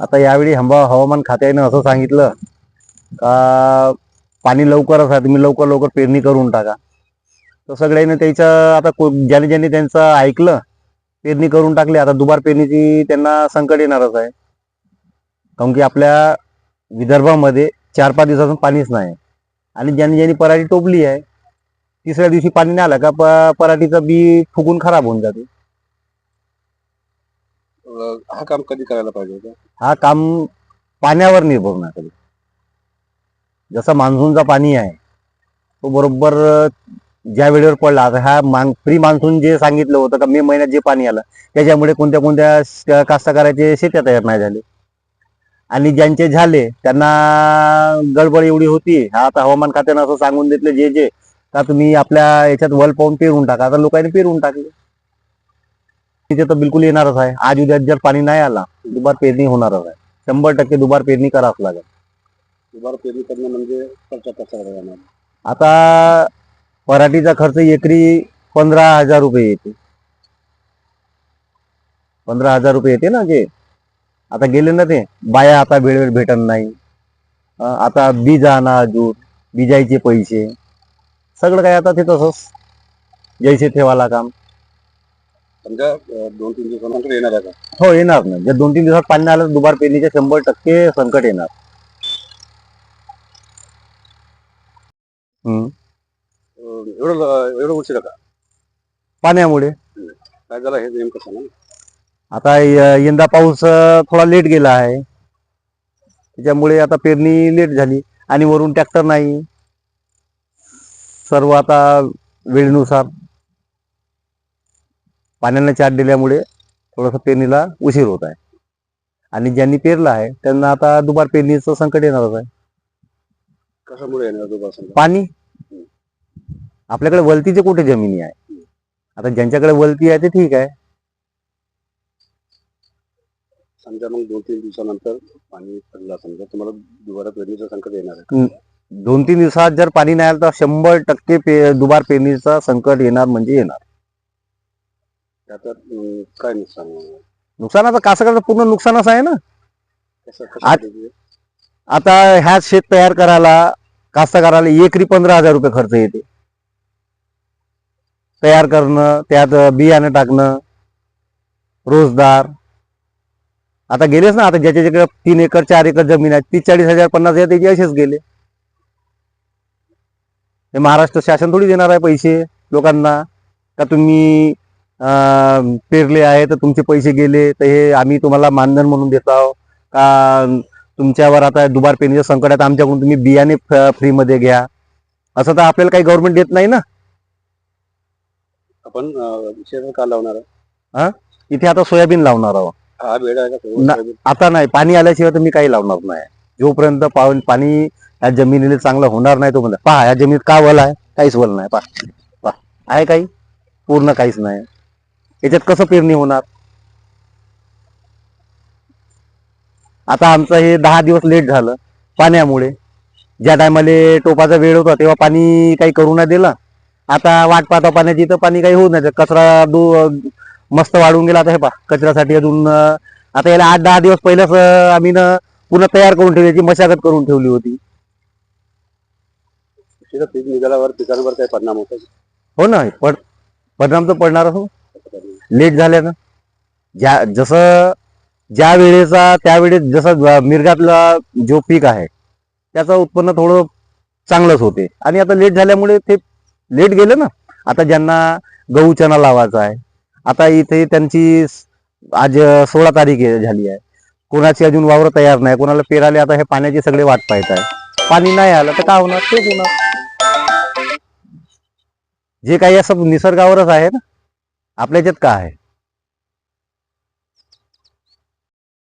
आता यावेळी हंबा हवामान खात्यानं असं सांगितलं का पाणी लवकरच आहे तुम्ही लवकर लवकर पेरणी करून टाका. तर सगळ्यांनी त्याचं आता को- ज्याने ज्याने त्यांचं ऐकलं पेरणी करून टाकली आता दुबार पेरणीची त्यांना संकट येणारच आहे. काऊन की आपल्या विदर्भामध्ये चार पाच दिवसापासून पाणीच नाही. आणि ज्यांनी ज्यांनी पराठी टोपली आहे तिसऱ्या दिवशी पाणी नाही आलं का प- पराठीचं बी फुगून खराब होऊन जाते. हा काम कधी करायला पाहिजे होतं? हा काम पाण्यावर निर्भर ना कधी. जसं मान्सूनचा पाणी आहे तो बरोबर ज्या वेळेवर पडला आता ह्या मान प्री मान्सून जे सांगितलं होतं का मे महिन्यात जे पाणी आलं त्याच्यामुळे कोणत्या कोणत्या कास्तकाराचे शेत्या तयार नाही झाले. आणि ज्यांचे झाले त्यांना गडबड एवढी होती. हा आता हवामान खात्यानं असं सांगून देतलं जे जे का तुम्ही आपल्या याच्यात वल पाहून पेरून टाका. आता लोकांनी पेरून टाकले. तिथे तर बिलकुल येणारच आहे. आज उद्या जर पाणी नाही आला दुबार पेरणी होणारच आहे. शंभर टक्के दुबार पेरणी करावंच लागेल. दुबार पेरणी करणं म्हणजे खर्च कसा जाणार आता पराठीचा खर्च एकरी पंधरा हजार रुपये येते. पंधरा हजार रुपये येते ना जे? आता गेले ना ते? बाया आता वेळेवर भेटत नाही. आता बीज आणा अजून बिजायचे पैसे. सगळं काय आता ते तसंच. जैसे ठेवाला काम. समजा दोन तीन दिवसानंतर येणार आहे का? हो येणार ना. जर दोन तीन दिवसात पाणी नाही आलं तर दुबार पेरणीचे शंभर टक्के संकट येणार. हम्म. अं, एवढं ल- एवढं उशीर का? पाण्यामुळे. काय झालं हे नेमकं सांगा ना. आता य- यंदा पाऊस अं, थोडा लेट गेला आहे. त्याच्यामुळे आता पेरणी लेट झाली आणि वरून ट्रॅक्टर नाही. सर्व आता वेळेनुसार पाण्याने चार्ज दिल्यामुळे थोडंसं पेरणीला उशीर होत आहे. आणि ज्यांनी पेरलं आहे त्यांना आता दुबार पेरणीचं संकट येणारच आहे. कशामुळे येणार दुबार पाणी. आपल्याकडे वलतीचे कुठे जमिनी आहे? आता ज्यांच्याकडे वलती आहे ते ठीक आहे. समजा मग दोन तीन दिवसानंतर पाणी पडलं समजा तुम्हाला दुबारा पेरणीचं संकट येणार आहे दोन तीन दिवसात जर पाणी नाही आलं तर शंभर टक्के पे दुबार पेरणीचा संकट येणार म्हणजे येणार. अं, काय नुकसान होणार? आता कास्तकाराचं पूर्ण नुकसानच आहे ना? कसं कसं आता ह्या शेत तयार करायला कास्तकाराला एकरी पंधरा हजार रुपये खर्च येते. तयार करणं त्यात बियाणं टाकणं रोजदार. आता गेलेच ना आता ज्याच्या ज्याच्याकडे तीन एकर चार एकर जमीन आहे तीस चाळीस हजार पन्नास हजार त्याचे असेच गेले. हे महाराष्ट्र शासन थोडी देणार आहे पैसे लोकांना. का तुम्ही पेरले आहे तर तुमचे पैसे गेले तर हे आम्ही तुम्हाला मानधन म्हणून देत आहोत. का तुमच्यावर आता दुबार पेरणीचं संकट आहे आमच्याकडून तुम्ही बियाणे फ्रीमध्ये घ्या. असं तर आपल्याला काही गव्हर्नमेंट देत नाही ना? आपण का लावणार आहे? इथे आता सोयाबीन लावणार आहोत. हा वेळ आहे का? सर्व ना- सोयाबीन? आता नाही पाणी आल्याशिवाय तर मी काही लावणार नाही. जोपर्यंत पाऊल पाणी या जमिनीला चांगलं होणार नाही तो म्हणता पहा या जमिनीत का वल आहे? काहीच वल नाही पहा. पहा आहे काही? पूर्ण काहीच नाही. याच्यात कसं पेरणी होणार? आता आमचं हे दहा दिवस लेट झालं पाण्यामुळे. ज्या टायमाले टोपाचा वेळ होता तेव्हा पाणी काही करू नाही दिलं. आता वाट पाहता पाण्याची तर पाणी काही होऊ नाही. कचरा दू मस्त वाढून गेला आता हे पहा कचऱ्यासाठी अजून आता याला आठ दहा दिवस पहिल्याच अं, आम्ही ना पुन्हा तयार करून ठेवली याची मशागत करून ठेवली होती. पीक निघाल्यावर पिकांवर काय परिणाम होतो? हो ना पण परिणाम तर पडणारच हो. लेट झाल्यानं ज्या जसं ज्या वेळेचा त्यावेळेस जसं मिरगातला जो पीक आहे त्याचं उत्पन्न थोडं चांगलंच होते. आणि आता लेट झाल्यामुळे ते लेट गेलं ना? आता ज्यांना गहू चना लावायचा आहे आता इथे त्यांची आज सोळा तारीख झाली आहे. कोणाची अजून वावर तयार नाही कोणाला पेराले आता हे पाण्याची सगळे वाट पाहत आहे. पाणी नाही आलं तर काय होणार? तेच होणार. जे काही असं निसर्गावरच आहे ना? आपल्या याच्यात काय आहे?